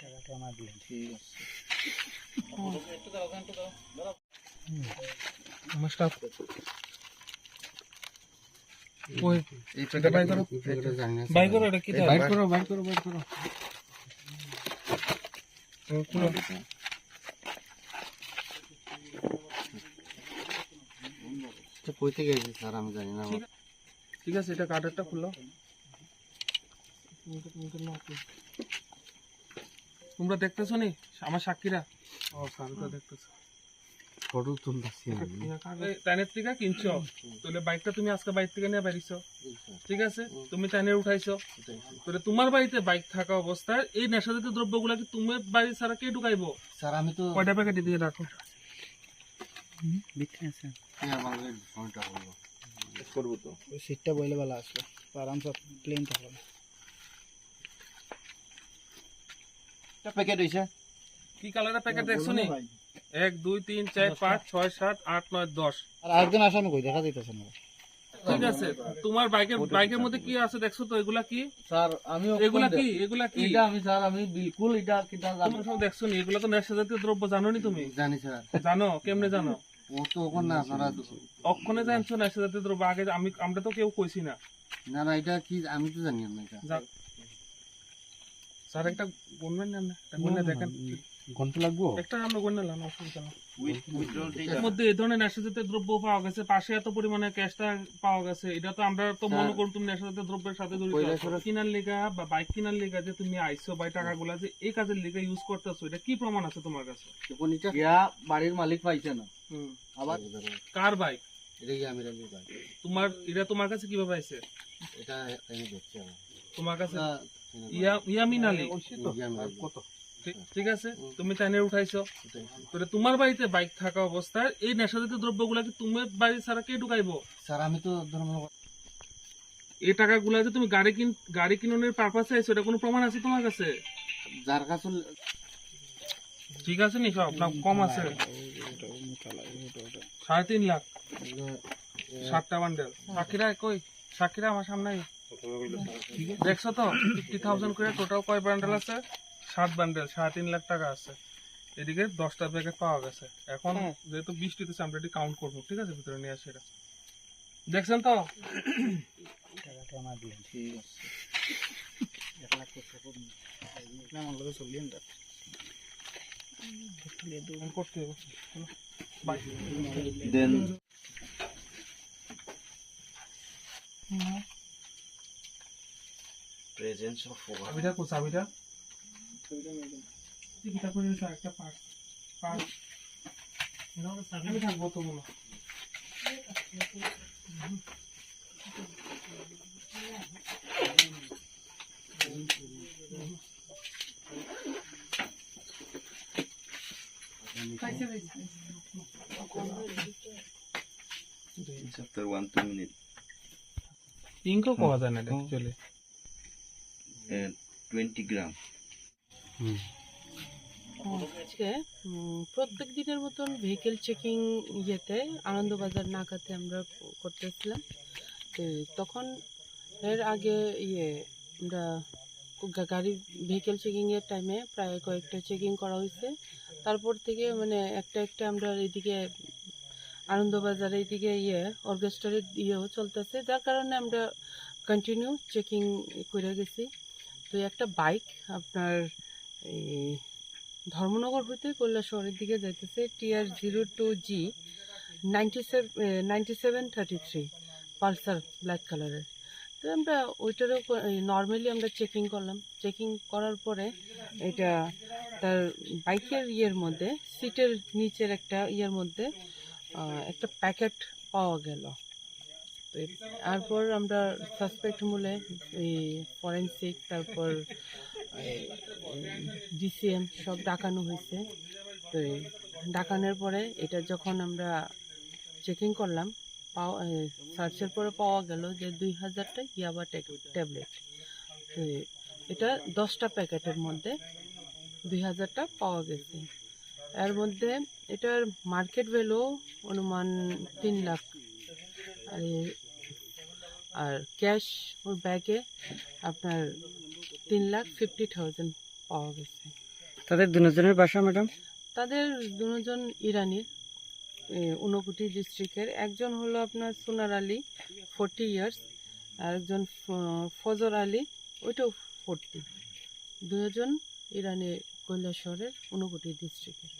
টাকাটা আমার দিলেন ঠিক আছে। নমস্কার। ওই এটা বাই করো। এটা জানি না বাই করো এটা কি এই করো বাইর করো বাইর করো। কই থেকে স্যার? আমি জানি না। ঠিক আছে এটা কার্ডেরটা খুলো তোমরা দেখতেছো নি? আমার সাক্ষীরা। ও দেখতেছো। ফটো তুলতেছি টাইনের থেকে কিনছো? তাহলে বাইকটা তুমি আজকে বাইক থেকে নিয়ে ঠিক আছে? তুমি টাইনের উঠাইছো। তাহলে তোমার বাড়িতে বাইক থাকা অবস্থায় এই নেশাজাতীয় দ্রব্যগুলা কি তোমার বাড়ি ছাড়া কে ঢুকাইবো? স্যার আমি তো কয়টা প্যাকেট দিয়ে রাখো? করব তো। সিটটা বইলে বেলা আসলো আরামসে প্লেন থাকল এটা প্যাকেট হইছে। কি কালারের প্যাকেট দেখছ নি? এক দুই তিন চার পাঁচ ছয় সাত আট নয় দশ। আর আরেকজন আসামি কই দেখা যাইতেছে না। ঠিক আছে তোমার বাইকের বাইকের মধ্যে কি আছে দেখছ তো? এগুলা কি? স্যার আমি এগুলা কি? এগুলা কি? এটা আমি স্যার আমি বিলকুল এটা কিটা তুমি সব দেখছ নি? এগুলা তো নেশা জাতীয় দ্রব্য জানো নি তুমি? জানি স্যার। জানো? কেমনে জানো? ও তো ওখান না আপনারা অক্ষণে জানছো নেশা জাতীয় দ্রব্য? আগে আমি আমরা তো কেউ কইছি না। না না এটা কি আমি তো জানি না এটা। স্যার একটা গুনবেন না? একটা গুনে দেখেন। ঘণ্টা লাগবো? একটা আমরা গুনে নিলাম অসুবিধা না। এর মধ্যে এই ধরনের নেশাজাতীয় দ্রব্য পাওয়া গেছে পাশে এত পরিমাণে ক্যাশটা পাওয়া গেছে। এটা তো আমরা তো মনে করুন তুমি নেশাজাতীয় দ্রব্যের সাথে জড়িত কিনার লিগা বা বাইক কিনার লিগা যে তুমি আইছো বা এই টাকাগুলা যে এই কাজের লিগা ইউজ করতেছো এটা কি প্রমাণ আছে তোমার কাছে? ইয়া বাড়ির মালিক পাইছে না। হুম। আবার? কার বাইক এটা কি আমি তোমার এটা তোমার কাছে কীভাবে আইছে? এটা আমি দেখছি তোমার কাছে? ইয়ামিন আলী। ঠিক- আছে তুমি উঠাইছো। তাহলে তোমার বাড়িতে বাইক থাকা অবস্থায় এই নেশাজাতীয় দ্রব্যগুলা কি তোমার বাড়ি ছাড়া কে ঢুকাইবো? স্যার আমি তো ধরুন এই টাকাগুলা যে তুমি গাড়ি কিন গাড়ি কিনানোর পারপাসে আইছো এটা কোনো প্রমাণ আছে তোমার কাছে? যার কাছে ঠিক আছে নি সব? না কম আছে। সাড়ে তিন লাখ। সাতটা বান্ডেল সাকিরা কই? সাকিরা আমার সামনে দেখছ তো? ফিফটি থাউজেন্ড করে টোটাল কয় বান্ডেল আছে? সাত বান্ডেল সাড়ে তিন লাখ টাকা আছে। এদিকে দশটা প্যাকেট পাওয়া গেছে। এখন যেহেতু বৃষ্টিতে আমরা এটি কাউন্ট করব ঠিক আছে? ভিতরে নিয়ে আসে এটা। দেখছেন তো? টাকাটা প্রেজেন্স অফ চাবিটা কো চাবিটা। টিকিটা করে দিয়েছে একটা পার্স পার্স আমি থাকব তো বলো after one two minute পিঙ্কও পাওয়া যায় না অ্যাকচুয়ালি 20 gram আজকে প্রত্যেক দিনের মতন ভেহিকেল চেকিং ইয়েতে আনন্দবাজার নাকাতে আমরা করতেছিলাম। তখন এর আগে ইয়ে আমরা গাড়ি ভেহিকেল চেকিং এর টাইমে প্রায় কয়েকটা চেকিং করা হয়েছে তারপর থেকে মানে একটা একটা আমরা এইদিকে আনন্দবাজার এইদিকে ইয়ে অর্কেস্ট্রারের ইয়েও চলতেছে। যার কারণে আমরা কন্টিনিউ চেকিং করে গেছি। তো একটা বাইক আপনার এই ধর্মনগর হইতে কৈলাসহরের দিকে যাইতেছে TR zero two G ninety seven ninety seven thirty three Pulsar black কালারের তো আমরা ওইটারও নর্মালি আমরা চেকিং করলাম। চেকিং করার পরে এটা তার বাইকের ইয়ের মধ্যে সিটের নিচের একটা ইয়ের মধ্যে একটা প্যাকেট পাওয়া গেল। তারপর আমরা সাসপেক্ট মূলে এই ফরেন্সিক তারপর ডিসিএম সব ডাকানো হয়েছে। তো ডাকানোর পরে এটা যখন আমরা চেকিং করলাম পাওয়া সার্চের পরে পাওয়া গেল যে দুই হাজারটা ইয়াবা ট্যাবলেট তো এটা দশটা প্যাকেটের মধ্যে দুই হাজারটা পাওয়া গেছে। এর মধ্যে এটার মার্কেট ভ্যালু অনুমান তিন লাখ। আর আর ক্যাশ ওর ব্যাগে আপনার তিন লাখ ফিফটি থাউজেন্ড পাওয়া গেছে। তাদের দুজনের বাসা ম্যাডাম? তাদের দুজন ইরানির ঊনকোটি ডিস্ট্রিক্টের একজন হলো আপনার সোনার আলী ফোরটি ইয়ার্স আর একজন ফজর আলী ওইটাও ফোরটি দুজন ইরানের কৈলা শহরের ঊনকোটি ডিস্ট্রিক্টের